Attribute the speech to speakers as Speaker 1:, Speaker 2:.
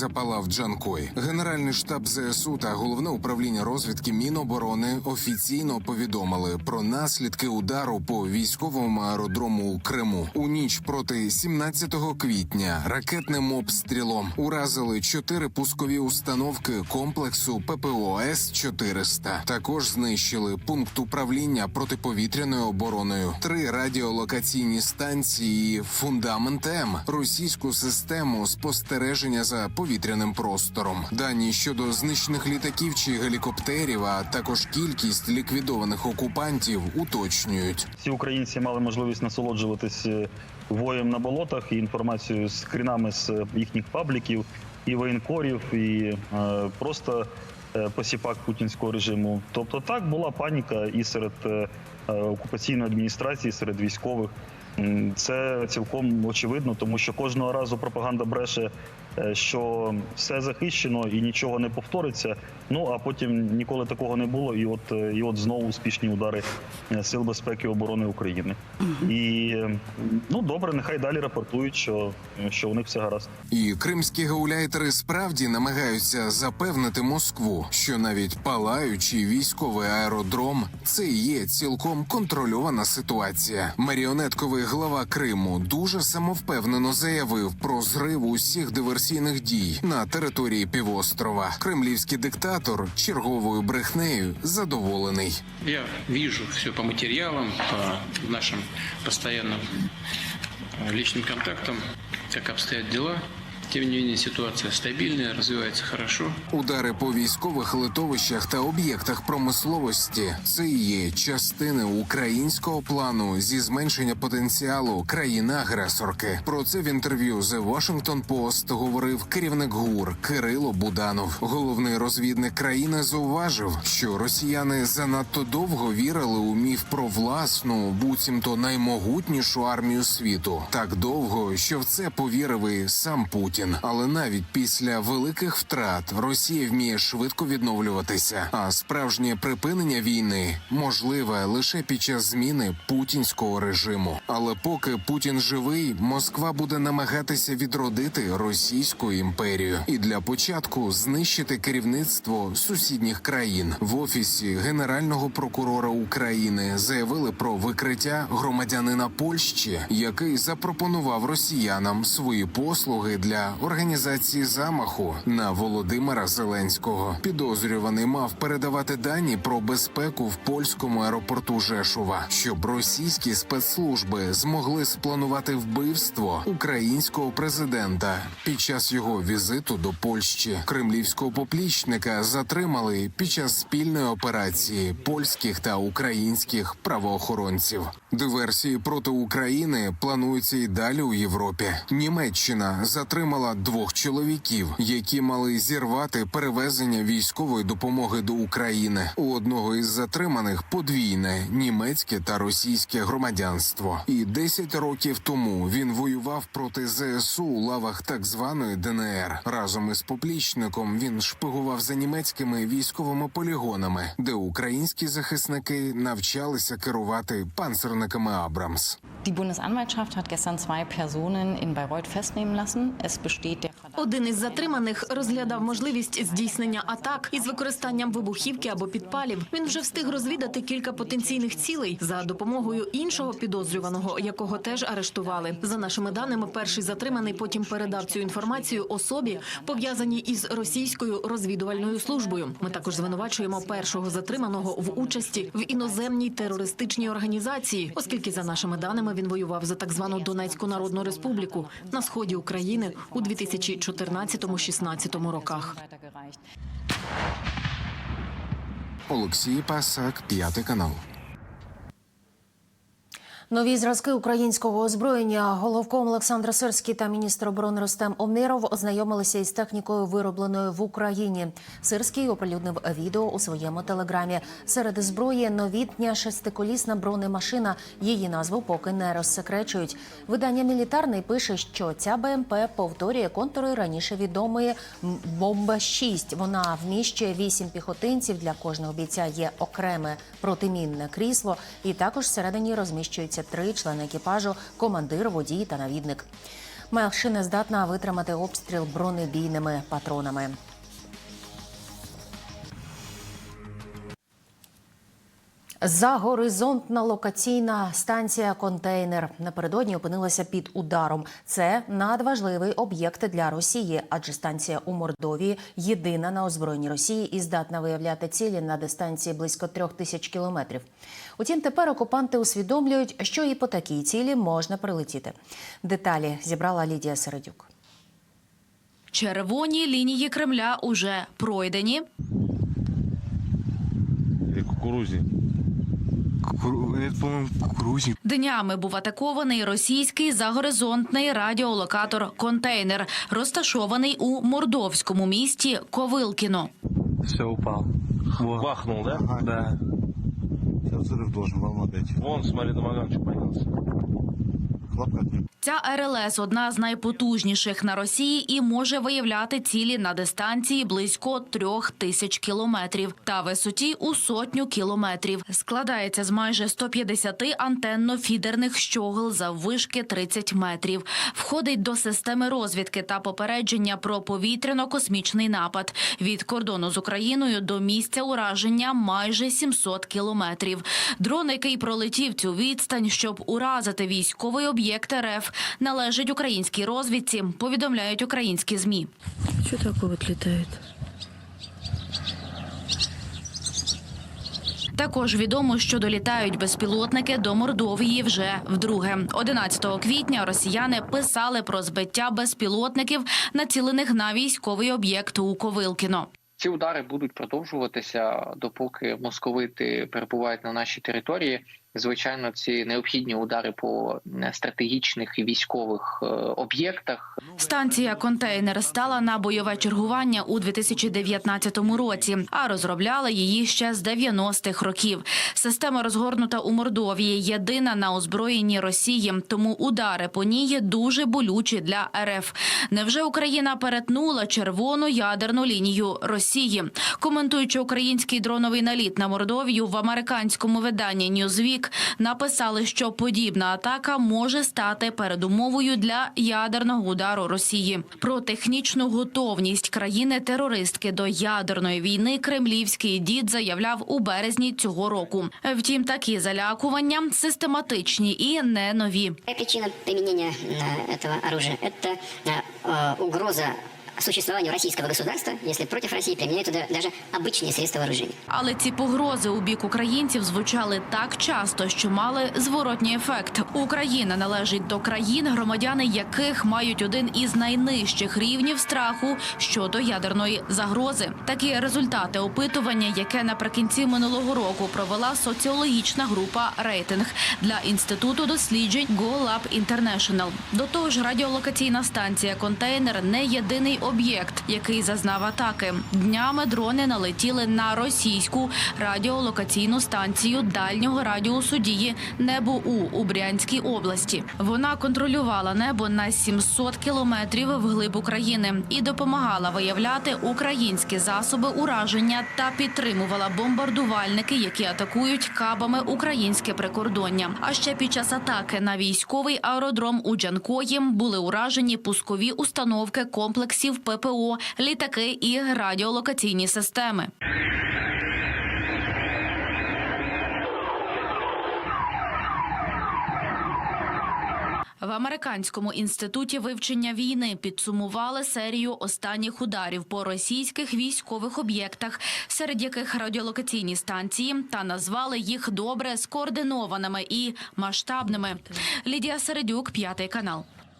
Speaker 1: запалав Джанкой. Генеральний штаб ЗСУ та головне управління розвідки Міноборони офіційно повідомили про наслідки удару по військовому аеродрому у Криму. У ніч проти 17 квітня ракетним обстрілом уразили чотири пускові установки комплексу ППО С-400. Також знищили пункт управління протиповітряною обороною, три радіолокаційні станції, фундамент М, російську систему спостереження за повітряним простором. Дані щодо знищених літаків чи гелікоптерів, а також кількість ліквідованих окупантів уточнюють.
Speaker 2: Всі українці мали можливість насолоджуватись е, воєм на болотах і інформацією з скрінами з е, їхніх пабліків, і воєнкорів, і е, просто е, посіпак путінського режиму. Тобто, так була паніка і серед окупаційної адміністрації, серед військових. Це цілком очевидно, тому що кожного разу пропаганда бреше, що все захищено і нічого не повториться. Ну а потім ніколи такого не було. І от е, і от знову успішні удари е, сил безпеки і оборони України. І е, ну добре, нехай далі рапортують, що, що у них все гаразд.
Speaker 1: І кримські гауляйтери справді намагаються запевнити Москву, що навіть палаючий військовий аеродром це є цілком контрольована ситуація. Маріонетковий глава Криму дуже самовпевнено заявив про зрив усіх диверсійних дій на території півострова. Кремлівський диктатор черговою брехнею задоволений.
Speaker 3: Я вижу все по материалам, по нашим постоянным э, личным контактам, как обстоят дела. Тем не менее, ситуация стабильная, развивается хорошо.
Speaker 1: Удари по військових литовищах та об'єктах промисловості це і є частини українського плану зі зменшення потенціалу країни-агресорки. Про це в інтерв'ю The Washington Post говорив керівник ГУР Кирило Буданов. Головний розвідник країни зауважив, що росіяни занадто довго вірили у міф про власну, буцімто наймогутнішу армію світу. Так довго, що в це повірив і сам Путін. Але навіть після великих втрат Росія вміє швидко відновлюватися. А справжнє припинення війни можливе лише під час зміни путінського режиму. Але поки Путін живий, Москва буде намагатися відродити Російську імперію і для початку знищити керівництво сусідніх країн. В офісі генерального прокурора України заявили про викриття громадянина Польщі, який запропонував росіянам свої послуги для організації замаху на Володимира Зеленського. Підозрюваний мав передавати дані про безпеку в польському аеропорту Жешува, щоб російські спецслужби змогли спланувати вбивство українського президента під час його візиту до Польщі. Кремлівського поплічника затримали під час спільної операції польських та українських правоохоронців. Диверсії проти України плануються і далі у Європі. Німеччина затримала двох чоловіків, які мали зірвати перевезення військової допомоги до України. У одного із затриманих подвійне німецьке та російське громадянство. І 10 років тому він воював проти ЗСУ у лавах так званої ДНР. Разом із поплічником він шпигував за німецькими військовими полігонами, де українські захисники навчалися керувати панцерниками Абрамс.
Speaker 4: Die Bundesanwaltschaft hat gestern zwei Personen in Bayreuth festnehmen lassen. Es.
Speaker 5: Один із затриманих розглядав можливість здійснення атак із використанням вибухівки або підпалів. Він вже встиг розвідати кілька потенційних цілей за допомогою іншого підозрюваного, якого теж арештували. За нашими даними, перший затриманий потім передав цю інформацію особі, пов'язаній із російською розвідувальною службою. Ми також звинувачуємо першого затриманого в участі в іноземній терористичній організації, оскільки за нашими даними він воював за так звану Донецьку Народну Республіку на сході України у 2014-16 роках.
Speaker 1: Олексій Пасак, п'ятий канал.
Speaker 6: Нові зразки українського озброєння головком Олександр Сирський та міністр оборони Ростем Омиров ознайомилися із технікою, виробленою в Україні. Сирський оприлюднив відео у своєму телеграмі. Серед зброї новітня шестиколісна бронемашина. Її назву поки не розсекречують. Видання мілітарний пише, що ця БМП повторює контури раніше відомої бомба 6 Вона вміщує вісім піхотинців. Для кожного бійця є окреме протимінне крісло, і також всередині розміщується. 73 члени екіпажу, командир, водій та навідник. Машина здатна витримати обстріл бронебійними патронами. Загоризонтна локаційна станція контейнер напередодні опинилася під ударом. Це надважливий об'єкт для Росії, адже станція у Мордовії єдина на озброєнні Росії і здатна виявляти цілі на дистанції близько трьох тисяч кілометрів. Утім, тепер окупанти усвідомлюють, що і по такій цілі можна прилетіти. Деталі зібрала Лідія Середюк.
Speaker 7: Червоні лінії Кремля уже пройдені.
Speaker 8: Или кукурузе.
Speaker 9: Это.
Speaker 7: Днями був атакований російський загоризонтний радіолокатор «Контейнер», розташований у мордовському місті Ковилкіно.
Speaker 9: Все, упав. Вот.
Speaker 8: Бахнул, да?
Speaker 9: Ага. Да.
Speaker 8: Сейчас взрыв должен. Вон, смотри, домоганчик поднялся.
Speaker 7: Ця РЛС – одна з найпотужніших на Росії і може виявляти цілі на дистанції близько трьох тисяч кілометрів та висоті у сотню кілометрів. Складається з майже 150 антенно-фідерних щогл заввишки 30 метрів. Входить до системи розвідки та попередження про повітряно-космічний напад. Від кордону з Україною до місця ураження майже 700 кілометрів. Дрон, який пролетів цю відстань, щоб уразити військовий об'єкт РФ, належить українській розвідці, повідомляють українські ЗМІ.
Speaker 10: Что такое вот летает?
Speaker 7: Також відомо, що долітають безпілотники до Мордовії вже вдруге. 11 квітня росіяни писали про збиття безпілотників, націлених на військовий об'єкт у Ковилкіно.
Speaker 11: Ці удари будуть продовжуватися допоки московити перебувають на нашій території. Звичайно, ці необхідні удари по стратегічних і військових е, об'єктах.
Speaker 7: Станція контейнер стала на бойове чергування у 2019 році, а розробляли її ще з 90-х років. Система розгорнута у Мордовії, єдина на озброєнні Росії, тому удари по ній є дуже болючі для РФ. Невже Україна перетнула червону ядерну лінію Росії? Коментуючи український дроновий наліт на Мордовію в американському виданні Newsweek, написали, що подібна атака може стати передумовою для ядерного удару Росії. Про технічну готовність країни-терористки до ядерної війни кремлівський дід заявляв у березні цього року. Втім, такі залякування систематичні і не нові.
Speaker 12: Какая причина применения э, этого оружия? Это э, э, угроза существованию российского государства, если против России применяют туда даже обычные средства вооружения.
Speaker 7: Але ці погрози у бік українців звучали так часто, що мали зворотній ефект. Україна належить до країн, громадяни яких мають один із найнижчих рівнів страху щодо ядерної загрози. Такі результати опитування, яке наприкінці минулого року провела соціологічна група рейтинг для інституту досліджень GoLab International. До того ж, радіолокаційна станція контейнер не єдиний об'єкт, який зазнав атаки. Днями дрони налетіли на російську радіолокаційну станцію дальнього радіусу дії Небо У у Брянській області. Вона контролювала небо на 700 кілометрів вглиб України і допомагала виявляти українські засоби ураження та підтримувала бомбардувальники, які атакують кабами українське прикордоння. А ще під час атаки на військовий аеродром у Джанкої були уражені пускові установки комплексів ППО, літаки і радіолокаційні системи. В американському інституті вивчення війни підсумували серію останніх ударів по російських військових об'єктах, серед яких радіолокаційні станції, та назвали їх добре скоординованими і масштабними. Лідія Середюк, п'ятий канал.